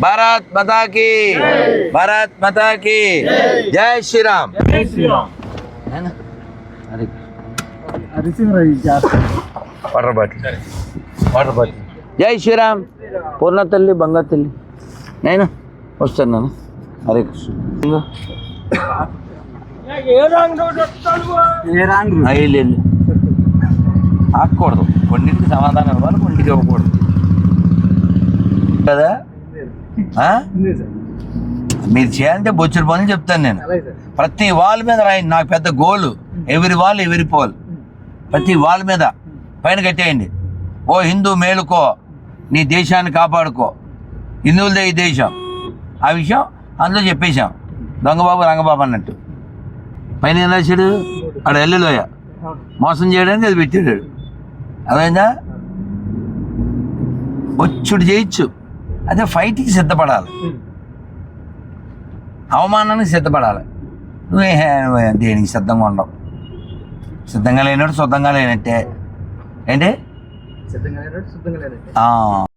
భారత్ మతాకి భారత్ మతాకి జై. Sriram. Water bottle. Water bottle. జై శ్రీరామ్. పూర్ణ తల్లి బంగారు తల్లి. నేను వస్తాను నాన్న హరే కృష్ణ. వెళ్ళు, వెళ్ళు. ఆకూడదు కొన్నింటికి సమాధానం ఇవ్వాలి కొన్నింటికి ఇవ్వకూడదు. కదా? మీరు చేయాలంటే బొచ్చుడు పనులు చెప్తాను నేను. ప్రతి వాల్ మీద రాయండి. నాకు పెద్ద గోలు. ఎవరి వాల్ ఎవరి పోల్. ప్రతి వాల్ మీద. పైన కట్టేయండి. ఓ హిందూ మేలుకో. నీ దేశాన్ని కాపాడుకో. హిందువులదే ఈ దేశం. ఆ విషయం అందులో చెప్పేశాం. దొంగబాబు రంగబాబు అన్నట్టు. పైన ఏం రాశాడు? ఆడ ఎల్లులోయ మోసం చేయడానికి అది పెట్టాడు. అదైందా వచ్చుడు చేయొచ్చు. అదే ఫైట్కి సిద్ధపడాలి. అవమానానికి సిద్ధపడాలి. నువ్వే దేనికి సిద్ధంగా ఉండవు. సిద్ధంగా లేనట్టు శుద్ధంగా లేనట్టే. ఏంటి? ఆ.